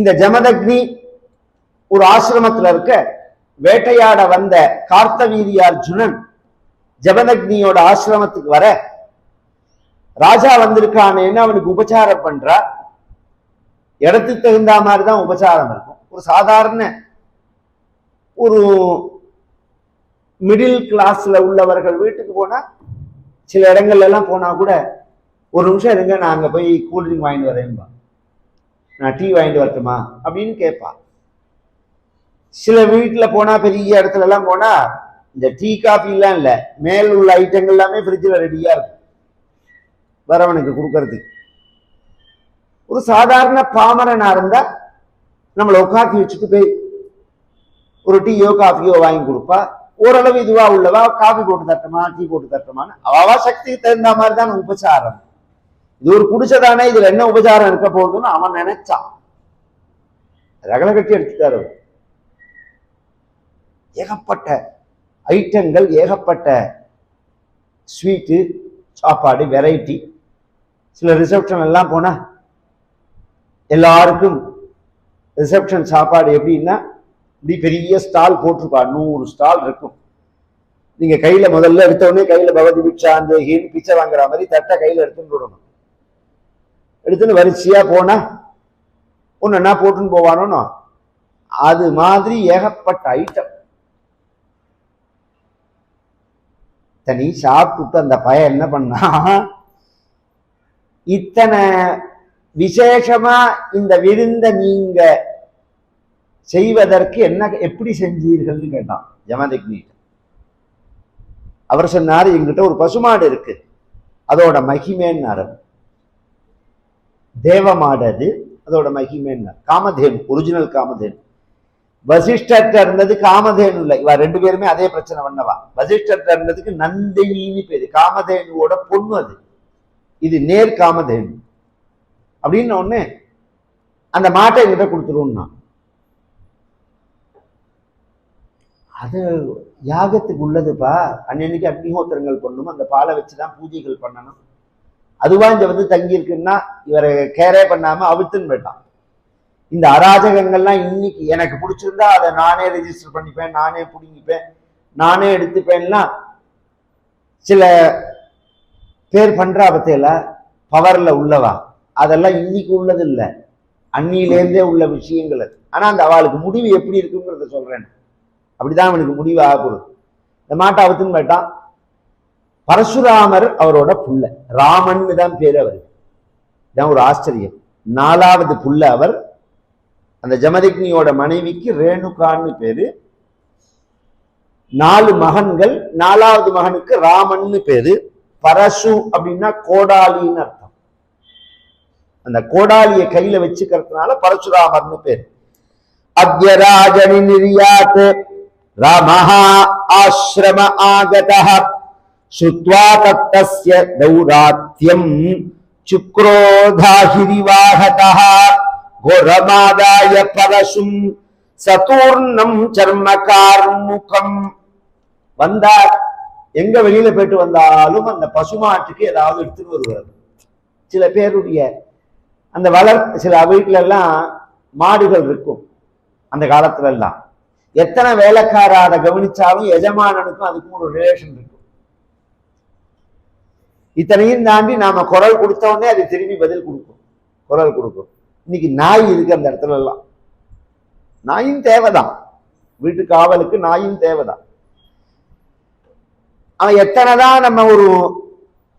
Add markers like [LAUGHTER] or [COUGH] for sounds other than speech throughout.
இந்த ஜமதக்னி ஒரு ஆசிரமத்துல இருக்க வேட்டையாட வந்த கார்த்தவீரியார்ஜுனன் ஜமதக்னியோட ஆசிரமத்துக்கு வர ராஜா வந்திருக்கானேன்னு அவனுக்கு உபச்சாரம் பண்றா? இடத்துக்கு தகுந்த மாதிரி தான் உபச்சாரம் இருக்கும். ஒரு சாதாரண ஒரு மிடில் கிளாஸ்ல உள்ளவர்கள் வீட்டுக்கு போனா சில இடங்கள்ல எல்லாம் போனா கூட ஒரு நிமிஷம் இருங்க நான் அங்க போய் கூல்ட்ரிங்க் வாங்கிட்டு வரேன்பா. நான் டீ வாங்கிட்டு வரட்டுமா? அப்படின்னு கேட்பா. சில வீட்டுல போனா பெரிய இடத்துல எல்லாம் போனா இந்த டீ காஃபி எல்லாம் இல்ல. மேல் உள்ள ஐட்டங்கள் எல்லாமே ஃப்ரிட்ஜில் ரெடியா இருக்கும். வரவனுக்கு கொடுக்கறதுக்கு. ஒரு சாதாரண பாமரனாக இருந்தால் நம்மளை உட்காத்தி வச்சுட்டு போய் ஒரு டீயோ காஃபியோ வாங்கி கொடுப்பா. ஓரளவு இதுவா உள்ளவா காஃபி போட்டு தட்டமா டீ போட்டு தட்டமான்னு அவா சக்திக்கு தகுந்த மாதிரி தான் உபச்சாரம். இது ஒரு குடிச்சதானே இதுல என்ன உபச்சாரம் இருக்க போகுதுன்னு அவன் நினைச்சான். ரகல கட்டி எடுத்துட்டாரு ஏகப்பட்ட ஐட்டங்கள் ஏகப்பட்ட ஸ்வீட்டு சாப்பாடு வெரைட்டி சில ரிசப்ஷன் எல்லாம் போனா எல்லாருக்கும் ரிசப்ஷன் சாப்பாடு எப்படின்னா இப்படி பெரிய ஸ்டால் போட்டிருப்பா. நூறு ஸ்டால் இருக்கும். நீங்க கையில முதல்ல எடுத்த உடனே கையில பகவதி பிச்சா அந்த ஹீன் பிச்சை வாங்குற மாதிரி தட்டை கையில எடுத்துன்னு விடணும் எடுத்துன்னு வரிசையா போனா ஒன்னா போட்டுன்னு போவானோ அது மாதிரி ஏகப்பட்ட ஐட்டம் தனி சாப்பிட்டு அந்த பையன் என்ன பண்ணா? இத்தனை விசேஷமா இந்த விருந்த நீங்க செய்வதற்கு என்ன எப்படி செஞ்சீர்கள்னு கேட்டான் ஜமதக்னி அவர் சொன்னார் எங்கிட்ட ஒரு பசுமாடு இருக்கு. அதோட மகிமேன்னாரு தேவமாடு அது அதோட என்ன? காமதேனு ஒரிஜினல் காமதேனு. வசிஷ்டர்கிட்ட இருந்தது காமதேனு இல்லை. இவ ரெண்டு பேருமே அதே பிரச்சனை பண்ணவா? வசிஷ்டர்கிட்ட இருந்ததுக்கு நந்தினின்னு பேரு காமதேனுவோட பொண்ணு அது. இது நேர் காமதேனு. அப்படின்னு ஒண்ணு அந்த மாட்டை எங்கிட்ட கொடுத்துருவோம்னா அது யாகத்துக்கு உள்ளதுப்பா. அன்னன்னைக்கு அக்னிஹோத்திரங்கள் பண்ணணும். அந்த பாலை வச்சு தான் பூஜைகள் பண்ணணும். அதுவா இங்க வந்து தங்கி இருக்குன்னா இவரை கேரே பண்ணாம அவுத்துன்னு போயிட்டான். இந்த அராஜகங்கள்லாம் இன்னைக்கு எனக்கு பிடிச்சிருந்தா அதை நானே ரெஜிஸ்டர் பண்ணிப்பேன் நானே பிடிங்கிப்பேன் நானே எடுத்துப்பேன்லாம் சில பேர் பண்ற பத்தியில பவர்ல உள்ளவா? அதெல்லாம் இன்னைக்கு உள்ளது இல்லை அன்னியிலேருந்தே உள்ள விஷயங்கள் அது. ஆனா அந்த அவளுக்கு முடிவு எப்படி இருக்குங்கிறத சொல்றேன். அப்படிதான் அவனுக்கு முடிவு ஆக போகுது. இந்த மாட்டை அவுத்துன்னு போயிட்டான். பரசுராமர் அவரோட புள்ள. ராமன்னு தான் பேர் அவர். இதான் ஒரு ஆச்சரியம். நாலாவது புள்ள அவர். அந்த ஜமதக்னியோட மனைவிக்கு ரேணுகான்னு பேரு. நாலு மகன்கள் நாலாவது மகனுக்கு ராமன்னு பேரு. பரசு அப்படின்னா கோடாலின்னு அர்த்தம். அந்த கோடாலியை கையில வச்சுக்கிறதுனால பரசுராமர்னு பேர். அத்யராஜனி நிர்யாத் ராமஹா ஆசிரம ஆகதா श्रुत्वा तत्तस्य दौरात्यम् चुक्रोधाहिरिवाहतः घोरमादाय परशुम् சதூர்ணம் சர்மகார்முகம் வந்தார் எங்க வெளியில போயிட்டு வந்தாலும் அந்த பசுமாட்டுக்கு ஏதாவது எடுத்துட்டு வருவார் சில பேருடைய அந்த வளர் சில வீட்டுல எல்லாம் மாடுகள் இருக்கும் அந்த காலத்துல எல்லாம் எத்தனை வேலைக்கார அதை கவனிச்சாலும் எஜமானனுக்கும் அதுக்கும் ஒரு ரிலேஷன் இருக்கும் இத்தனையும் தாண்டி நாம குரல் கொடுத்தோடனே அது திரும்பி பதில் கொடுக்கும். குரல் கொடுக்கும். இன்னைக்கு நாய் இருக்கு அந்த இடத்துல எல்லாம். நாயும் தேவைதான். வீட்டு காவலுக்கு நாயும் தேவைதான். அவன் எத்தனைதான் நம்ம ஒரு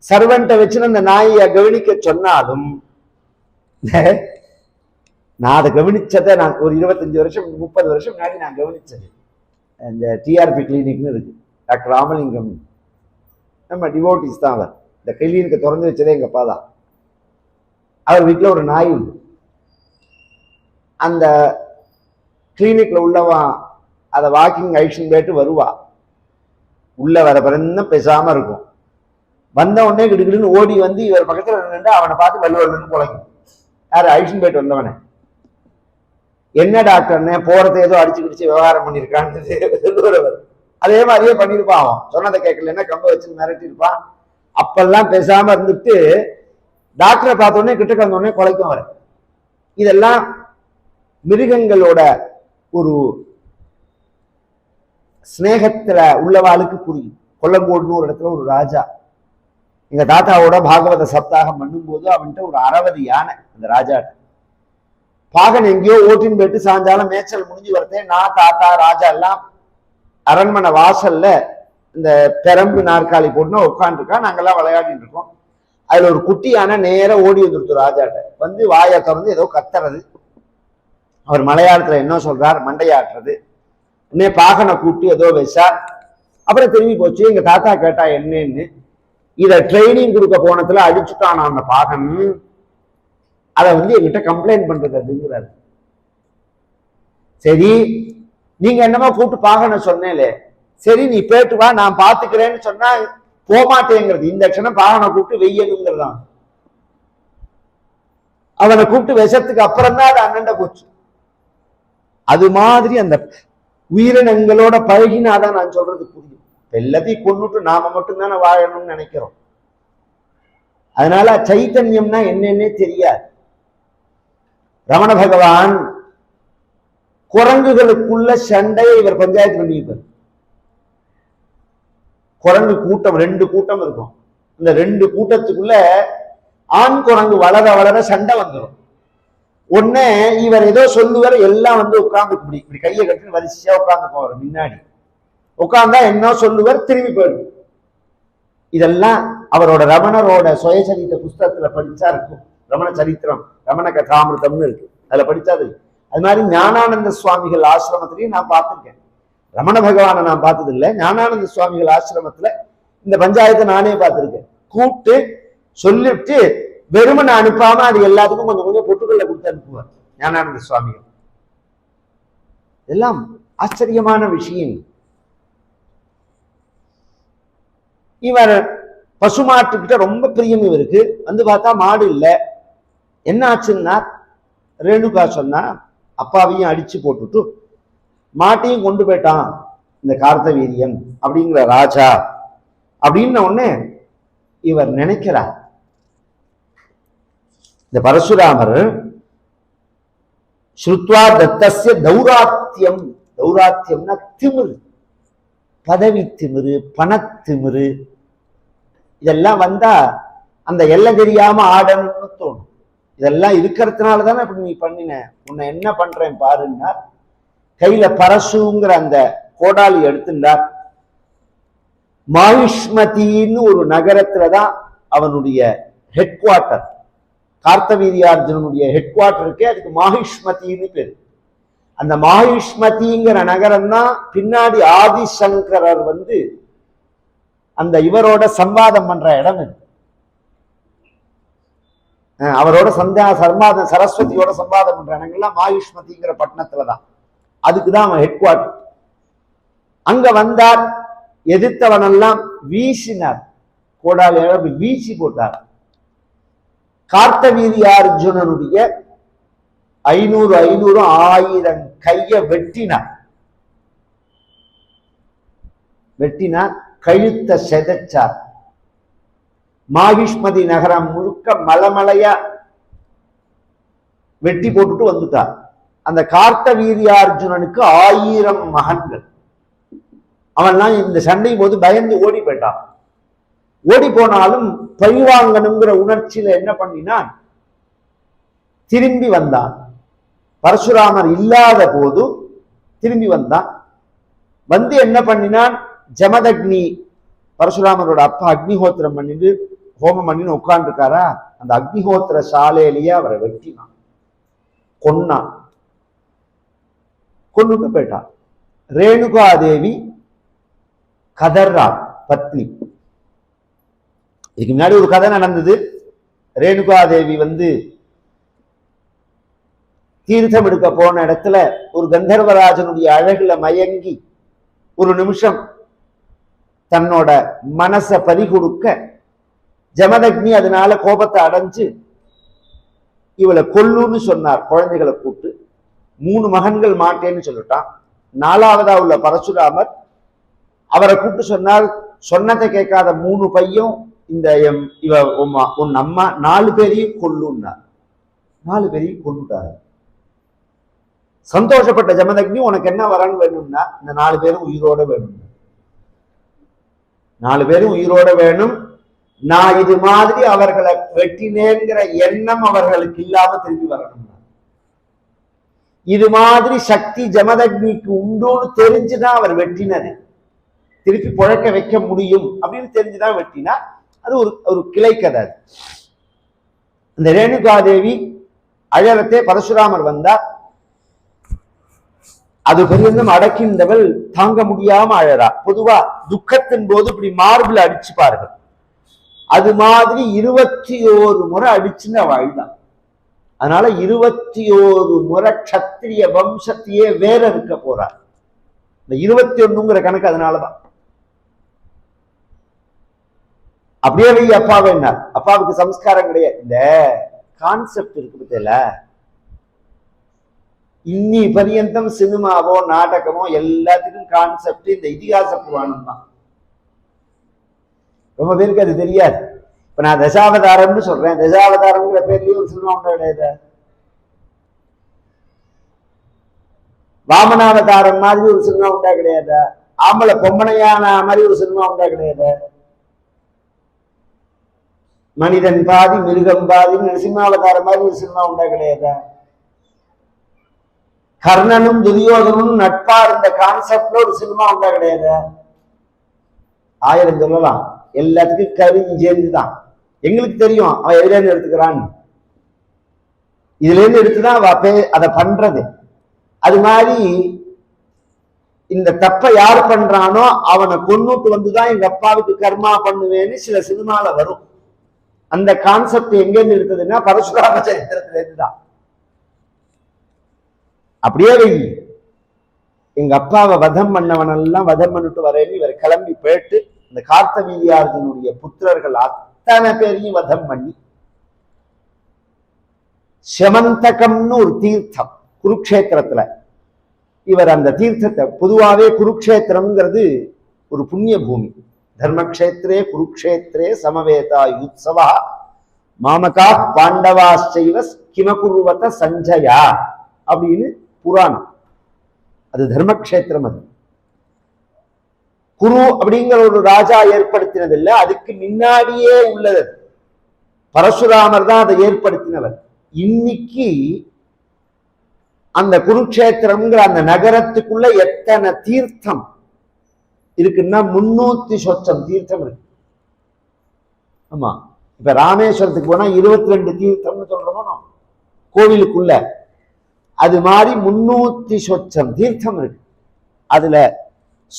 சர்வெண்ட்டை வச்சு அந்த நாயை கவனிக்க சொன்னாலும் நான் அதை கவனிச்சதை நான் ஒரு இருபத்தஞ்சு வருஷம் முப்பது வருஷம் முன்னாடி நான் கவனிச்சது. இந்த டிஆர்பி கிளினிக்னு இருக்கு. டாக்டர் ராமலிங்கம். நம்ம டிவோட்டிஸ் தான் அவர். இந்த கிளினிக்கை திறந்து வச்சதே எங்க அப்பா தான். அவர் வீட்டில் ஒரு நாய் உண்டு. அந்த கிளினிக்ல உள்ளவன் அதை வாக்கிங் ஐஷன் போயிட்டு வருவா. உள்ள வர பிறந்த பேசாம இருக்கும். வந்த உடனே கிடுக்கிடுன்னு ஓடி வந்து இவர் பக்கத்துல நின்று அவனை பார்த்து வல்லு வல்லுன்னு குலைக்கும் யாரு? ஐஷன் போயிட்டு வந்தவனே. என்ன டாக்டர்னே போகிறத ஏதோ அடிச்சு கிடிச்சு விவகாரம் பண்ணியிருக்கான்னு சொல்லுறவர் [LAUGHS] அதே மாதிரியே பண்ணியிருப்பான் அவன். சொன்னதை கேட்கலன்னா கம்ப வச்சு மிரட்டியிருப்பான். அப்பெல்லாம் பேசாம இருந்துட்டு டாக்டரை பார்த்த உடனே கிட்ட கலந்த உடனே குலைக்கும் அவர். இதெல்லாம் மிருகங்களோட ஒரு ஸ்னேகத்துல உள்ளவாளுக்கு புரியும். கொல்லங்கோடுன்னு ஒரு இடத்துல ஒரு ராஜா. எங்க தாத்தாவோட பாகவத சப்தாகம் பண்ணும்போது அவன்கிட்ட ஒரு அறுபது யானை அந்த ராஜாட்ட. பாகன் எங்கேயோ ஓட்டின் போயிட்டு சாயங்காலம் மேய்ச்சல் முடிஞ்சு வரதே நான் தாத்தா ராஜா எல்லாம் அரண்மனை வாசல்ல இந்த பெரம்பு நாற்காலி போட்டுனா உட்காந்துருக்கா நாங்கெல்லாம் விளையாடிட்டு இருக்கோம். அதில் ஒரு குட்டியான நேராக ஓடி வந்துருத்து ராஜாட்ட. வந்து வாயை திறந்து ஏதோ கத்துறது. அவர் மலையாளத்தில் என்ன சொல்றார்? மண்டையாட்டுறது. உடனே பாகனை கூப்பிட்டு ஏதோ வச்சார் அப்புறம் திரும்பி போச்சு. எங்கள் தாத்தா கேட்டா என்னன்னு. இதை ட்ரைனிங் கொடுக்க போனதுல அடிச்சுட்டான் அந்த பாகன். அதை வந்து எங்கிட்ட கம்ப்ளைண்ட் பண்றது அப்படிங்கிறாரு. சரி நீங்க என்னமோ கூப்பிட்டு பாகனை சொன்னேலே. சரி நீ பேட்டு வா நான் பாத்துக்கிறேன்னு சொன்னா போமாட்டேங்கிறது. இந்த க்ஷணம் பாகனை கூப்பிட்டு வெய்யணுங்கிறதான். அவனை கூப்பிட்டு விஷத்துக்கு அப்புறம் தான் அது அண்ணண்ட போச்சு. அது மாதிரி அந்த உயிரினங்களோட பழகினாதான் நான் சொல்றது புரியும். எல்லாத்தையும் கொண்டுட்டு நாம மட்டும்தானே வாழணும்னு நினைக்கிறோம். அதனால சைத்தன்யம்னா என்னன்னே தெரியாது. ரமண பகவான் குரங்குகளுக்குள்ள சண்டையை இவர் பஞ்சாயத்து பண்ணியிருப்பார். குரங்கு கூட்டம் ரெண்டு கூட்டம் இருக்கும். இந்த ரெண்டு கூட்டத்துக்குள்ள ஆண் குரங்கு வளர வளர சண்டை வந்துடும் ஒண்ணு இவர் ஏதோ சொல்லுவார் எல்லாம் வந்து உட்கார்ந்து இப்படி இப்படி கையை கட்டி வரிசையா உட்கார்ந்து போவார் முன்னாடி உட்கார்ந்தா என்ன சொல்லுவார்? திரும்பி போயிடும் இதெல்லாம் அவரோட ரமணரோட சுயசரித்த புஸ்தகத்துல படிச்சா இருக்கும். ரமண சரித்திரம் ரமண கதாமிருதம்னு இருக்கு. அதுல படிச்சா தெரியும். அது மாதிரி ஞானானந்த சுவாமிகள் ஆசிரமத்திலையும் நான் பார்த்திருக்கேன். ரமண பகவானை நான் பார்த்தது இல்லை ஞானானந்த சுவாமிகள் ஆசிரமத்துல இந்த பஞ்சாயத்தை நானே பார்த்திருக்கேன். கூப்பிட்டு சொல்லிட்டு வெறுமனை அனுப்பாம அது எல்லாத்துக்கும் கொஞ்சம் கொஞ்சம் பொட்டுக்கல்ல கொடுத்து அனுப்புவார் ஞானானந்த சுவாமிகள். எல்லாம் ஆச்சரியமான விஷயம். இவர் பசுமாட்டுக்கிட்ட ரொம்ப பிரியம் இவருக்கு. வந்து பார்த்தா மாடு இல்லை. என்ன ஆச்சுன்னா ரேணுகா சொன்னா அப்பாவையும் அடிச்சு போட்டுட்டு மாட்டையும் கொண்டு போயிட்டான் இந்த கார்த்த வீரியன் அப்படிங்கிற ராஜா. அப்படின்ன உடனே இவர் நினைக்கிறார். இந்த பரசுராமர் ஸ்ருத்வா தத்தசிய தௌராத்தியம். தௌராத்தியம்னா திமிரு. பதவி திமிரு பணத்திமிரு இதெல்லாம் வந்தா அந்த எல்லை தெரியாம ஆடணும்னு தோணும். இதெல்லாம் இருக்கிறதுனால தானே இப்படி நீ பண்ணின. உன்னை என்ன பண்றேன் பாருன்னா கையில பரசுங்கிற அந்த கோடாலி எடுத்துட்டார் மாயுஷ்மதின்னு ஒரு நகரத்துல தான் அவனுடைய ஹெட் குவார்ட்டர் கார்த்தவீரியார்ஜுனனுடைய ஹெட் குவார்ட்டர் இருக்கே அதுக்கு மாஹிஷ்மதின்னு பேர். அந்த மாயுஷ்மதிங்கிற நகரம் தான் பின்னாடி ஆதிசங்கரர் வந்து அந்த இவரோட சம்பாதம் பண்ற இடம் இது. அவரோட சந்தா சர்மாத சரஸ்வதியோட சம்பாதம் பண்ற இடங்கள்லாம் மாயுஷ்மதிங்கிற பட்டணத்துல தான் அதுக்கு தான் அவன் ஹெட் குவார்டர் அங்க வந்தார் எதிர்த்தவனெல்லாம் வீசினார். கோடாலி அளவு வீசி போட்டார். கார்த்தவீரியார்ஜுனனுடைய ஐநூறு ஐநூறு ஆயிரம் கைய வெட்டினார். வெட்டினார் கழுத்த செதைச்சார். மாகிஷ்மதி நகரம் முழுக்க மலமலையா வெட்டி போட்டுட்டு வந்துட்டார். அந்த கார்த்த வீரியார்ஜுனனுக்கு ஆயிரம் மகன்கள். அவன்லாம் இந்த சண்டை போது பயந்து ஓடி போயிட்டான். ஓடி போனாலும் பழிவாங்கணுங்கிற உணர்ச்சியில என்ன பண்ணினான்? திரும்பி வந்தான். பரசுராமர் இல்லாத போது திரும்பி வந்தான். வந்து என்ன பண்ணினான்? ஜமதக்னி பரசுராமரோட அப்பா அக்னிஹோத்திரம் பண்ணிட்டு ஹோமம் பண்ணின்னு உட்காந்துருக்காரா அந்த அக்னிஹோத்திர சாலையிலேயே அவரை வெட்டினான். கொன்னான். கொன்னுட்டு போயிட்டான் ரேணுகா தேவி பத்னி. இதுக்கு முன்னாடி ஒரு கதை நடந்தது. ரேணுகா தேவி வந்து தீர்த்தம் எடுக்க போன இடத்துல ஒரு கந்தர்வராஜனுடைய அழகுல மயங்கி ஒரு நிமிஷம் தன்னோட மனசை பறி கொடுக்க ஜமதக்னி அதனால கோபத்தை அடைஞ்சு இவளை கொல்லுன்னு சொன்னார் குழந்தைகளை கூப்பிட்டு. மூணு மகன்கள் மாட்டேன்னு சொல்லிட்டான் நாலாவதா உள்ள பரசுராமர் அவரை கூப்பிட்டு சொன்னார் சொன்னதை கேட்காத மூணு பையும் இந்த எம் இவ உம்மா உன் அம்மா நாலு பேரையும் கொல்லுன்னார். நாலு பேரையும் கொல்லுட்டாரு. சந்தோஷப்பட்ட ஜமதக்னி உனக்கு என்ன வரன் வேணும்னா இந்த நாலு பேரும் உயிரோட வேணும். நாலு பேரும் உயிரோட வேணும். நான் இது மாதிரி அவர்களை வெட்டினேங்கிற எண்ணம் அவர்களுக்கு இல்லாம திரும்பி வரணும் இது மாதிரி சக்தி ஜமதக்னிக்கு உண்டோன்னு தெரிஞ்சுதான் அவர் வெட்டினது திருப்பி புழக்க வைக்க முடியும் அப்படின்னு தெரிஞ்சுதான் வெட்டினா அது ஒரு ஒரு கிளை கதை அது. இந்த ரேணுகாதேவி அழகத்தே பரசுராமர் வந்தார். அது பெரியந்தும் அடக்கின்றவள் தாங்க முடியாம அழறா. பொதுவா துக்கத்தின் போது இப்படி மார்பிள் அடிச்சுப்பார்கள். அது மாதிரி இருபத்தி ஓரு முறை அடிச்சுன்னு அவள் அழுதான் அதனால இருபத்தி ஓரு முறை கத்திரிய வம்சத்தையே வேற இருக்க போறார். இந்த இருபத்தி ஒண்ணுங்கிற கணக்கு அதனாலதான். அப்படியே வை அப்பாவை என்ன அப்பாவுக்கு சம்ஸ்காரம் கிடையாது. இந்த கான்செப்ட் இருக்கு பத்தியில. இன்னி பரியந்தம் சினிமாவோ நாடகமோ எல்லாத்துக்கும் கான்செப்ட் இந்த இதிகாச புராணம் தான் ரொம்ப பேருக்கு அது தெரியாது. இப்போ நான் தசாவதாரம்னு சொல்றேன். தசாவதாரம்ங்கிற பேர்லயும் ஒரு சினிமா உண்டா கிடையாது. வாமனாவதாரம் மாதிரி ஒரு சினிமா உண்டா கிடையாது. ஆம்பளை பொம்மனையான மாதிரி ஒரு சினிமா உண்டா கிடையாது. மனிதன் பாதி மிருகம் பாதி நரசிம்மாவதாரம் மாதிரி ஒரு சினிமா உண்டா கிடையாது. கர்ணனும் துரியோதனும் நட்பா இருந்த கான்செப்ட்ல ஒரு சினிமா உண்டா கிடையாது. ஆயிரம் சொல்லலாம். எல்லாத்துக்கும் கருஞ்சேர்ந்து தான் எங்களுக்கு தெரியும் அவன் எதுல இருந்து எடுத்துக்கிறான்னு இதுல இருந்து எடுத்துதான் அவ பே- அதை பண்றது. அது மாதிரி இந்த தப்பை யார் பண்றானோ அவனை கொன்னுட்டு வந்துதான் எங்க அப்பாவுக்கு கர்மா பண்ணுவேன்னு சில சினிமால வரும். அந்த கான்செப்ட் எங்கேருந்து இருக்குதுன்னா எடுத்ததுன்னா பரசுராம சரித்திரத்துல இருந்துதான். அப்படியே வை. எங்க அப்பாவை வதம் பண்ணவனெல்லாம் வதம் பண்ணிட்டு வரேன்னு இவர் கிளம்பி போயிட்டு இந்த கார்த்த வீதியார்ஜுனுடைய புத்திரர்கள் அத்தனை பேரையும் வதம் பண்ணி செமந்தகம்னு ஒரு தீர்த்தம் குருக்ஷேத்திரத்துல இவர் அந்த தீர்த்தத்தை பொதுவாகவே குருக்ஷேத்திரம்ங்கிறது ஒரு புண்ணிய பூமி தர்மக்ஷேத்திரே குருக்ஷேத்திரே சமவேதா யுத்சவா மாமகா பாண்டவாச்சைவ கிமகுருவத சஞ்சயா அப்படின்னு புராணம் அது தர்மக்ஷேத்திரம் அது குரு அப்படிங்கிற ஒரு ராஜா ஏற்படுத்தினது இல்ல அதுக்கு முன்னாடியே உள்ளது. பரசுராமர் தான் அதை ஏற்படுத்தினவர். இன்னைக்கு அந்த குருக்ஷேத்திரம்ங்கிற அந்த நகரத்துக்குள்ள எத்தனை தீர்த்தம் இருக்குன்னா முன்னூத்தி சொச்சம் தீர்த்தம் இருக்கு. ஆமா. இப்ப ராமேஸ்வரத்துக்கு போனா இருபத்தி ரெண்டு தீர்த்தம்னு சொல்றோமோ கோவிலுக்குள்ள. அது மாதிரி முன்னூத்தி சொச்சம் தீர்த்தம் இருக்கு. அதுல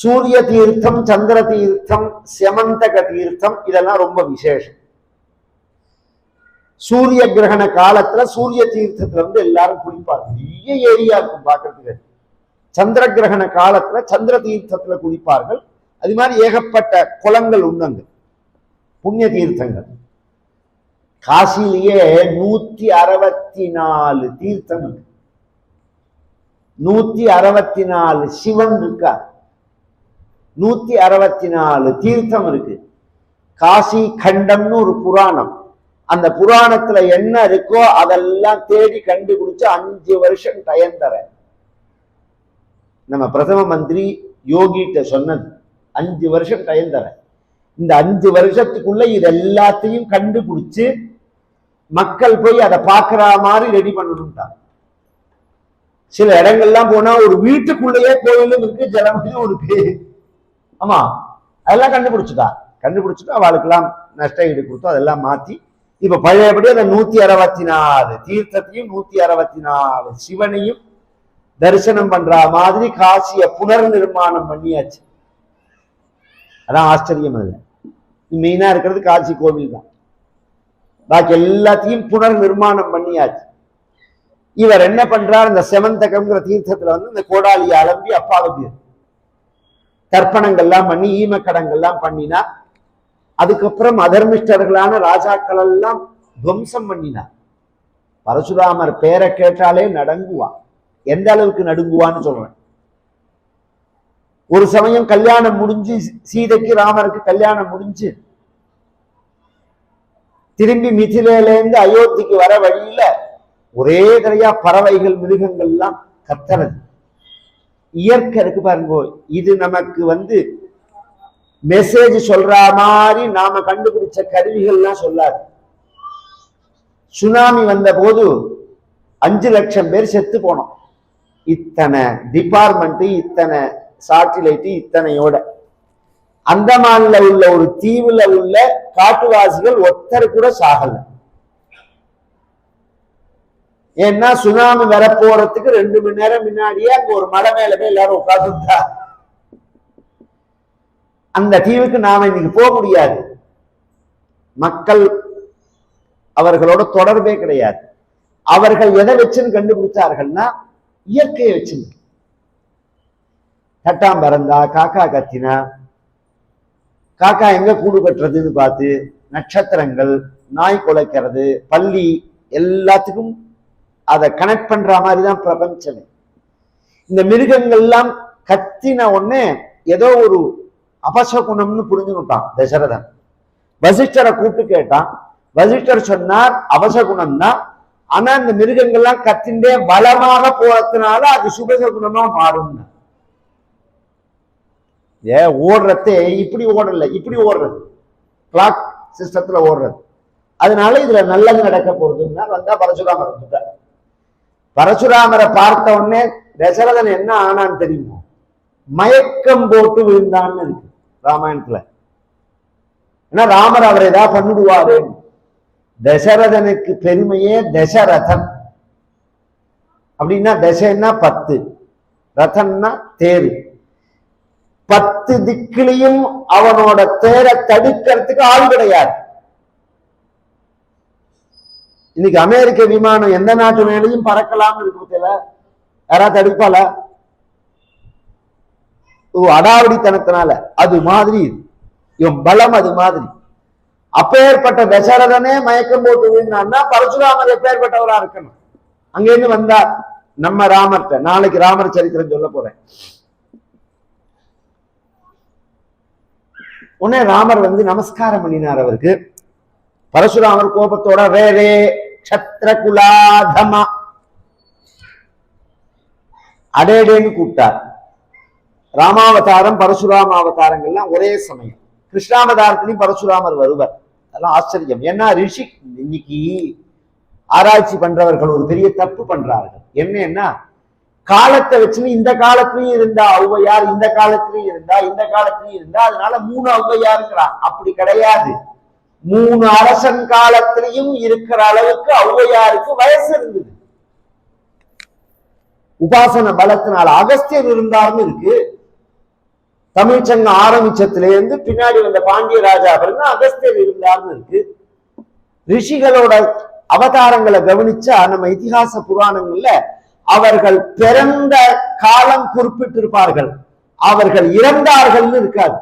சூரிய தீர்த்தம் சந்திர தீர்த்தம் செமந்தக தீர்த்தம் இதெல்லாம் ரொம்ப விசேஷம். சூரிய கிரகண காலத்துல சூரிய தீர்த்தத்துல இருந்து எல்லாரும் குளிப்பாங்க. பெரிய ஏரியா இருக்கும் பார்க்கறதுக்கு. சந்திர கிரகண காலத்துல சந்திர தீர்த்தத்துல குளிப்பார்கள். அது மாதிரி ஏகப்பட்ட குளங்கள் உண்டங்க புண்ணிய தீர்த்தங்கள். காசிலேயே நூத்தி அறுபத்தி நாலு தீர்த்தம் நூத்தி அறுபத்தி நாலு சிவன் இருக்கார் நூத்தி அறுபத்தி நாலு தீர்த்தம் இருக்கு. காசி கண்டம்னு ஒரு புராணம். அந்த புராணத்துல என்ன இருக்கோ அதெல்லாம் தேடி கண்டுபிடிச்சு அஞ்சு வருஷம் டயம் தரேன் நம்ம பிரதம மந்திரி யோகிட்ட சொன்னது. அஞ்சு வருஷம் டயம் தரேன் இந்த அஞ்சு வருஷத்துக்குள்ள இது எல்லாத்தையும் கண்டுபிடிச்சு மக்கள் போய் அதை பார்க்குற மாதிரி ரெடி பண்ணணும்ட்டாங்க. சில இடங்கள்லாம் போனா ஒரு வீட்டுக்குள்ளேயே கோயிலும் இருக்கு ஜலமதியும் ஒரு பேர் ஆமா அதெல்லாம் கண்டுபிடிச்சுட்டா. கண்டுபிடிச்சிட்டு அவளுக்கெல்லாம் நஷ்ட ஈடு கொடுத்தோம் அதெல்லாம் மாற்றி இப்போ பழையபடி அந்த நூத்தி அறுபத்தி நாலு தீர்த்தத்தையும் நூத்தி அறுபத்தி நாலு சிவனையும் தரிசனம் பண்ற மாதிரி காசியை புனர் நிர்மாணம் பண்ணியாச்சு. அதான் ஆச்சரியம் இல்லை மெயினா இருக்கிறது காசி கோவில் தான். பாக்கி எல்லாத்தையும் புனர் நிர்மாணம் பண்ணியாச்சு. இவர் என்ன பண்றார் இந்த செவந்தகம்ங்கிற தீர்த்தத்துல வந்து இந்த கோடாலியை அலம்பி அப்பாவுக்கு தர்ப்பணங்கள்லாம் பண்ணி ஈமக்கடங்கள்லாம் பண்ணினா அதுக்கப்புறம் அதர்மிஷ்டர்களான ராஜாக்கள் எல்லாம் துவம்சம் பண்ணினார். பரசுராமர் பேரை கேட்டாலே நடங்குவான். எந்த அளவுக்கு நடுங்குவான்னு சொல்றேன். ஒரு சமயம் கல்யாணம் முடிஞ்சு சீதைக்கு ராமருக்கு கல்யாணம் முடிஞ்சு திரும்பி மிதிலையிலேருந்து அயோத்திக்கு வர வழியில ஒரே தடையா பறவைகள் மிருகங்கள்லாம் கத்துறது. இயற்கை இருக்கு பாருங்க. இது நமக்கு வந்து மெசேஜ் சொல்ற மாதிரி நாம கண்டுபிடிச்ச கருவிகள்லாம் சொல்லாது. சுனாமி வந்த போது அஞ்சு லட்சம் பேர் செத்து போனோம். இத்தனை டிபார்ட்மெண்ட் இத்தனை சாட்டிலைட் இத்தனையோட. அந்தமான்ல உள்ள ஒரு தீவுல உள்ள காட்டுவாசிகள் ஒத்தர் கூட சாகலை. ஏன்னா சுனாமி வரப்போறதுக்கு ரெண்டு மணி நேரம் முன்னாடியே அங்க ஒரு மலை மேல போய் எல்லாரும் உட்காந்துட்டா அந்த தீவுக்கு நாம இன்னைக்கு போக முடியாது. மக்கள் அவர்களோட தொடர்பே கிடையாது. அவர்கள் எதை வச்சுன்னு கண்டுபிடிச்சார்கள்னா இயற்கையை வச்சு தட்டாம் பறந்தா காக்கா கத்தினா காக்கா எங்க கூடு கட்டுறதுன்னு பார்த்து நட்சத்திரங்கள் நாய் குலைக்கிறது பள்ளி எல்லாத்துக்கும் அதை கனெக்ட் பண்ற மாதிரி தான் பிரபஞ்சமே. இந்த மிருகங்கள்லாம் கத்தின உடனே ஏதோ ஒரு அபசகுணம்னு புரிஞ்சுக்கிட்டான் தசரதன். வசிஷ்டரை கூப்பிட்டு கேட்டான். வசிஷ்டர் சொன்னார் அவசகுணம் தான் ஆனா இந்த மிருகங்கள்லாம் கத்திண்டே பலமாக போறதுனால அது சுபசகுணமா மாறும் ஏ ஓடுறதே இப்படி ஓடல இப்படி ஓடுறது. கிளாக் சிஸ்டத்துல ஓடுறது. அதனால இதுல நல்லது நடக்க போறதுன்னா வந்தா பரசுராமர் வந்துட்டார். பரசுராமரை பார்த்த உடனே தசரதன் என்ன ஆனான்னு தெரியுமோ? மயக்கம் போட்டு விழுந்தான்னு இருக்கு ராமாயணத்துல. ஏன்னா ராமர் அவரை ஏதாவது பண்ணிடுவாரு. தசரதனுக்கு பெருமையே தசரதன். அப்படின்னா தசைன்னா பத்து. ரதன்னா தேர். பத்து திக்கிலையும் அவனோட தேரை தடுக்கிறதுக்கு ஆள் கிடையாது. இன்னைக்கு அமெரிக்க விமானம் எந்த நாட்டு மேலையும் பறக்கலாம்னு இருக்கு பத்தியில? யாராவது தடுப்பால ஓ அடாவடித்தனத்தினால. அது மாதிரி இவன் பலம் அது மாதிரி. அப்பேற்பட்ட தசரதனே மயக்கம் போட்டு விழுந்தான்னா பரசுராமர் எப்பேற்பட்டவரா இருக்கணும்? அங்கிருந்து வந்தார் நம்ம ராமர்கிட்ட நாளைக்கு ராமர் சரித்திரம் சொல்ல போறேன். உடனே ராமர் வந்து நமஸ்காரம் பண்ணினார் அவருக்கு. பரசுராமர் கோபத்தோட ரே ரே சத்ரகுலாதமா அடேடேன்னு கூப்பிட்டார். ராமாவதாரம் பரசுராம அவதாரங்கள்லாம் ஒரே சமயம். கிருஷ்ணாவதாரத்திலையும் பரசுராமர் வருவர். அதெல்லாம் ஆச்சரியம். ஏன்னா ரிஷி இன்னைக்கு ஆராய்ச்சி பண்றவர்கள் ஒரு பெரிய தப்பு பண்றார்கள். என்னன்னா காலத்தை வச்சுன்னு இந்த காலத்திலயும் இருந்தா ஔவையார் இந்த காலத்திலயும் இருந்தா இந்த காலத்திலயும் இருந்தா அதனால மூணு ஔவையாருங்கிறான் அப்படி கிடையாது. மூணு அரசன் காலத்திலையும் இருக்கிற அளவுக்கு ஔவையாருக்கு வயசு இருந்தது. உபாசன பலத்தினால அகஸ்தியர் இருந்தார்னு இருக்கு. தமிழ்ச்சங்கம் ஆரம்பிச்சத்திலிருந்து பின்னாடி வந்த பாண்டிய ராஜா பிறகு அகஸ்தியர் இருந்தார்னு இருக்கு. ரிஷிகளோட அவதாரங்களை கவனிச்சா நம்ம இதிகாச புராணங்கள்ல அவர்கள் பிறந்த காலம் குறிப்பிட்டிருப்பார்கள். அவர்கள் இறந்தார்கள்னு இருக்காது.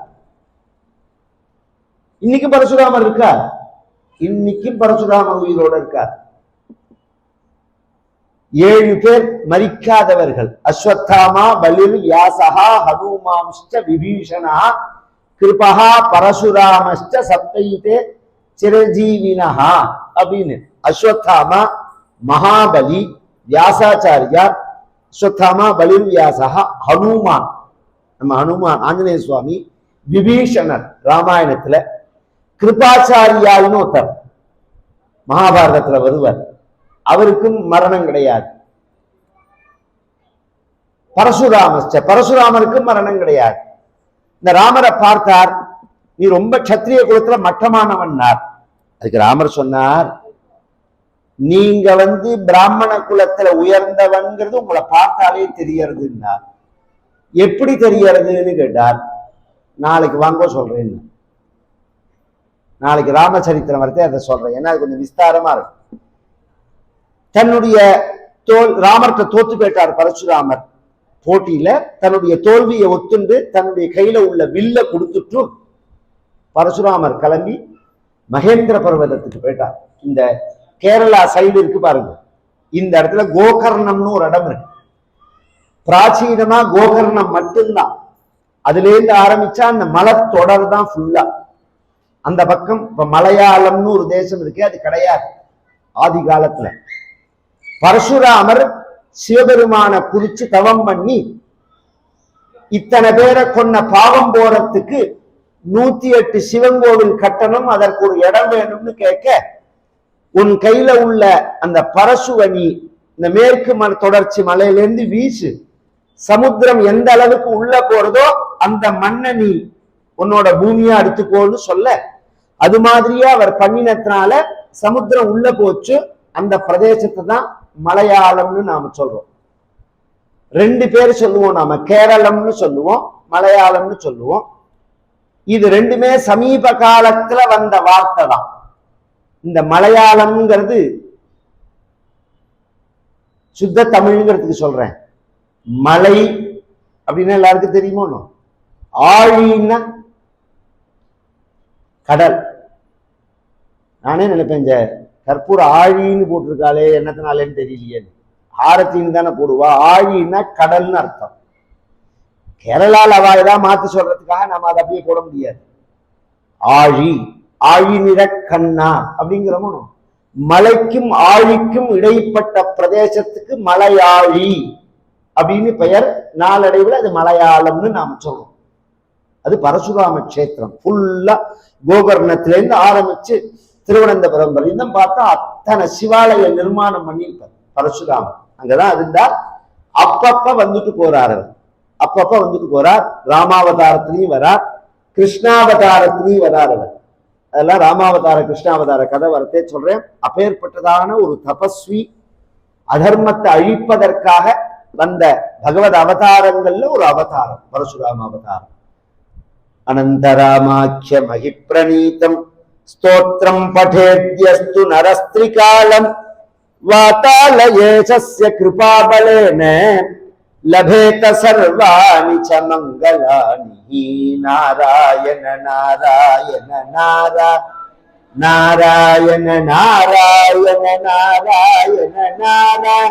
இன்னைக்கு பரசுராமர் இருக்கார். இன்னைக்கும் பரசுராமர் உயிரோட இருக்கார். ஏழு பேர் மரிக்காதவர்கள். அஸ்வத்தாமா பலிர் வியாசகா ஹனுமாம்ஷ்ட விபீஷணா கிருபகா பரசுராமஷ்ட சப்தைதே சிரஜீவினஹா அப்படின்னு. அஸ்வத்தாமா மகாபலி வியாசாச்சாரியார் அஸ்வத்தாமா பலிர் வியாசகா ஹனுமான். நம்ம ஹனுமான் ஆஞ்சநேய சுவாமி விபீஷணர் ராமாயணத்துல கிருபாச்சாரியால்னு ஒருத்தர் மகாபாரதத்துல வருவர். அவருக்கும் மரணம் கிடையாது. பரசுராமஸ்ட பரசுராமருக்கும் மரணம் கிடையாது. இந்த ராமரை பார்த்தார் நீ ரொம்ப கத்திரிய குலத்துல மட்டமானவன்னார் அதுக்கு ராமர் சொன்னார் நீங்க வந்து பிராமண குலத்துல உயர்ந்தவன்கிறது உங்களை பார்த்தாலே தெரியறதுன்னார். எப்படி தெரியறதுன்னு கேட்டார். நாளைக்கு வாங்க சொல்றேன்னு நாளைக்கு ராமச்சரித்திரம் வரத்தே அதை சொல்றேன். ஏன்னா அது கொஞ்சம் விஸ்தாரமா இருக்கும். தன்னுடைய தோல் ராமர்கிட்ட தோத்து போயிட்டார் பரசுராமர் போட்டியில. தன்னுடைய தோல்வியை ஒத்துண்டு தன்னுடைய கையில உள்ள வில்ல கொடுத்துட்டும் பரசுராமர் கிளம்பி மகேந்திர பர்வதத்துக்கு போயிட்டார். இந்த கேரளா சைடு இருக்கு பாருங்க. இந்த இடத்துல கோகர்ணம்னு ஒரு இடம் இருக்கு. பிராச்சீனமா கோகர்ணம் மட்டும்தான். அதுல இருந்து ஆரம்பிச்சா அந்த மலைத்தொடர் தான் ஃபுல்லா அந்த பக்கம் இப்ப மலையாளம்னு ஒரு தேசம் இருக்கு அது கிடையாது. ஆதி காலத்துல. பரசுராமர் சிவபெருமான குறிச்சு தவம் பண்ணி இத்தனை பேரை கொன்ன பாவம் போறதுக்கு நூத்தி எட்டு சிவங்கோவில் கட்டணம் அதற்கு ஒரு இடம் வேணும்னு கேட்க உன் கையில உள்ள அந்த பரசுவனி இந்த மேற்கு மலை தொடர்ச்சி மலையிலேருந்து வீசு. சமுத்திரம் எந்த அளவுக்கு உள்ள போறதோ அந்த மண்ணை நீ உன்னோட பூமியா எடுத்துக்கோன்னு சொல்ல அது மாதிரியே அவர் பண்ணினத்தினால சமுத்திரம் உள்ள போச்சு. அந்த பிரதேசத்தை தான் மலையாளம்னு நாம சொல்றோம். ரெண்டு பேர் சொல்லுவோம் நாம கேரளம்னு சொல்லுவோம் மலையாளம்னு சொல்லுவோம். இது ரெண்டுமே சமீப காலத்துல வந்த வார்த்தை தான். இந்த மலையாளம்ங்கிறது சுத்த தமிழ்ங்கிறதுக்கு சொல்றேன். மலை அப்படின்னா எல்லாருக்கும் தெரியுமோ? ஆழின்னா கடல். நானே நினைப்பேன் இந்த கற்பூர ஆழின்னு போட்டிருக்காளே என்னத்தினாலேன்னு தெரியலையே. ஆரத்தின்னு தானே போடுவா. ஆழின்னா கடல்னு அர்த்தம். கேரளால அவ ஏதாவது மாத்தி சொல்றதுக்காக நம்ம அதை அப்படியே போட முடியாது. ஆழி ஆழி நிற கண்ணா அப்படிங்கிறோமோ மலைக்கும் ஆழிக்கும் இடைப்பட்ட பிரதேசத்துக்கு மலையாழி அப்படின்னு பெயர். நாளடைவில் அது மலையாளம்னு நாம் சொல்றோம். அது பரசுராம கஷேத்திரம். ஃபுல்லா கோகர்ணத்திலேருந்து ஆரம்பிச்சு திருவனந்தபுரம் வரையும் பார்த்தா அத்தனை சிவாலய நிர்மாணம் பண்ணியிருப்பார் பரசுராமன் அங்கதான் இருந்தார். அப்பப்ப வந்துட்டு போறார் அவர். அப்பப்ப வந்துட்டு போறார். ராமாவதாரத்திலையும் வரார். கிருஷ்ணாவதாரத்திலையும் வரார் அவர். அதெல்லாம் ராமாவதார கிருஷ்ணாவதார கதை வரத்தே சொல்றேன். அப்பேற்பட்டதான ஒரு தபஸ்வி அதர்மத்தை அழிப்பதற்காக வந்த பகவத் அவதாரங்கள்ல ஒரு அவதாரம் பரசுராம அவதாரம். అనంతరామాఖ్య మహిప్రణీతం. స్తోత్రం పఠేద్యస్తు నరస్త్రికాళం. వాతాళయేషస్య కృపాబలేన. లభేత సర్వాణి చ మంగళాని. నారాయణ నారాయణ నారా. నారాయణ నారాయణ నారాయణ నారా.